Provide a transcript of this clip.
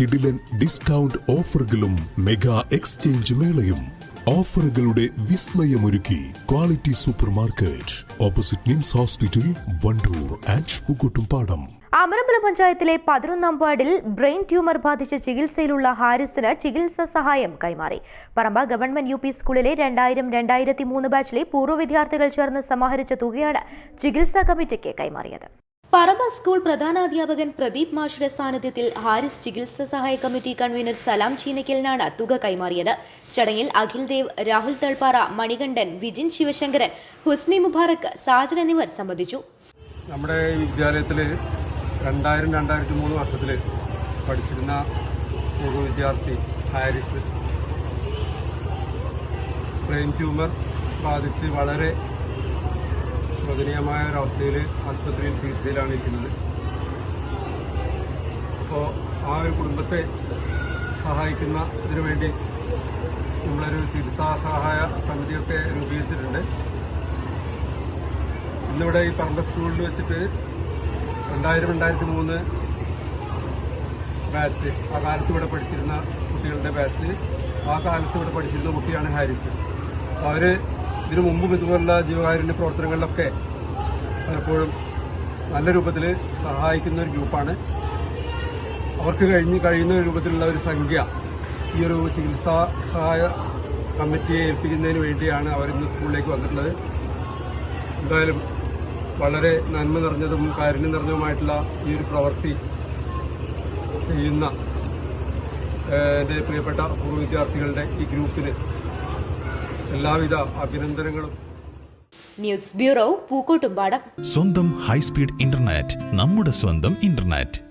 കിടിലൻ ഡിസ്കൗണ്ട് ഓഫറുകളും mega exchange മേളയും. ഓഫറുകളുടെ വിസ്മയമൊരുക്കി quality super market opposite NIMS hospital Wandoor and Pookkottumpadam Amarambalam പഞ്ചായത്തിലെ പതിനൊന്നാം വാർഡിൽ ബ്രെയിൻ ട്യൂമർ ബാധിച്ച ചികിത്സയിലുള്ള ഹാരിസിന് ചികിത്സാ സഹായം കൈമാറി. പറമ്പ ഗവൺമെന്റ് യു പി സ്കൂളിലെ രണ്ടായിരം രണ്ടായിരത്തി മൂന്ന് ബാച്ചിലെ പൂർവ വിദ്യാർത്ഥികൾ ചേർന്ന് സമാഹരിച്ച തുകയാണ് ചികിത്സാ കമ്മിറ്റിക്ക് കൈമാറിയത്. പറമ്പ സ്കൂൾ പ്രധാനാധ്യാപകൻ പ്രദീപ് മാഷിയുടെ സാന്നിധ്യത്തിൽ ഹാരിസ് ചികിത്സാ സഹായ കമ്മിറ്റി കൺവീനർ സലാം ചീനക്കലിനാണ് തുക കൈമാറിയത്. ചടങ്ങിൽ അഖിൽ ദേവ് രാഹുൽ തൾപ്പാറ മണികണ്ഠൻ വിജിൻ ശിവശങ്കരൻ ഹുസ്നി മുബാറക് സാജൻ എന്നിവർ സംബന്ധിച്ചു. നമ്മുടെ വിദ്യാലയത്തിൽ രണ്ടായിരം രണ്ടായിരത്തി മൂന്ന് വർഷത്തിൽ പഠിച്ചിരുന്ന ഒരു വിദ്യാർത്ഥി ഹാരിസ്. ബ്രെയിൻ ട്യൂമർ ബാധിച്ച് വളരെ ശോചനീയമായ ഒരവസ്ഥയിൽ ആശുപത്രിയിൽ ചികിത്സയിലാണ് ഇരിക്കുന്നത്. അപ്പോൾ ആ ഒരു കുടുംബത്തെ സഹായിക്കുന്ന ഇതിനു വേണ്ടി നമ്മളൊരു ചികിത്സാ സഹായ സമിതിയൊക്കെ രൂപീകരിച്ചിട്ടുണ്ട്. ഇന്നിവിടെ ഈ പറമ്പ സ്കൂളിൽ വെച്ചിട്ട് രണ്ടായിരം രണ്ടായിരത്തി മൂന്ന് ബാച്ച് ആ കാലത്ത് ഇവിടെ പഠിച്ചിരുന്ന കുട്ടികളുടെ ബാച്ച് ആ കാലത്ത് ഇവിടെ പഠിച്ചിരുന്ന കുട്ടിയാണ് ഹാരിസ്. അവർ ഇതിനു മുമ്പും ഇതുപോലുള്ള ജീവകാരുണ്യ പ്രവർത്തനങ്ങളിലൊക്കെ പലപ്പോഴും നല്ല രൂപത്തിൽ സഹായിക്കുന്ന ഒരു ഗ്രൂപ്പാണ്. അവർക്ക് കഴിഞ്ഞ് കഴിയുന്ന രൂപത്തിലുള്ള ഒരു സംഖ്യ ഈ ഒരു ചികിത്സാ സഹായ കമ്മിറ്റിയെ ഏൽപ്പിക്കുന്നതിന് വേണ്ടിയാണ് അവരിന്ന് സ്കൂളിലേക്ക് വന്നിട്ടുള്ളത്. എന്തായാലും വളരെ നന്മ നിറഞ്ഞതും കാരുണ്യം നിറഞ്ഞതുമായിട്ടുള്ള ഈ ഒരു പ്രവൃത്തി ചെയ്യുന്ന എന്റെ പ്രിയപ്പെട്ട പൂർവ വിദ്യാർത്ഥികളുടെ ഈ ഗ്രൂപ്പിന് എല്ലാവിധ അഭിനന്ദനങ്ങളും. News bureau Pookkottumpadam. സ്വന്തം ഹൈസ്പീഡ് ഇന്റർനെറ്റ് നമ്മുടെ സ്വന്തം ഇന്റർനെറ്റ്.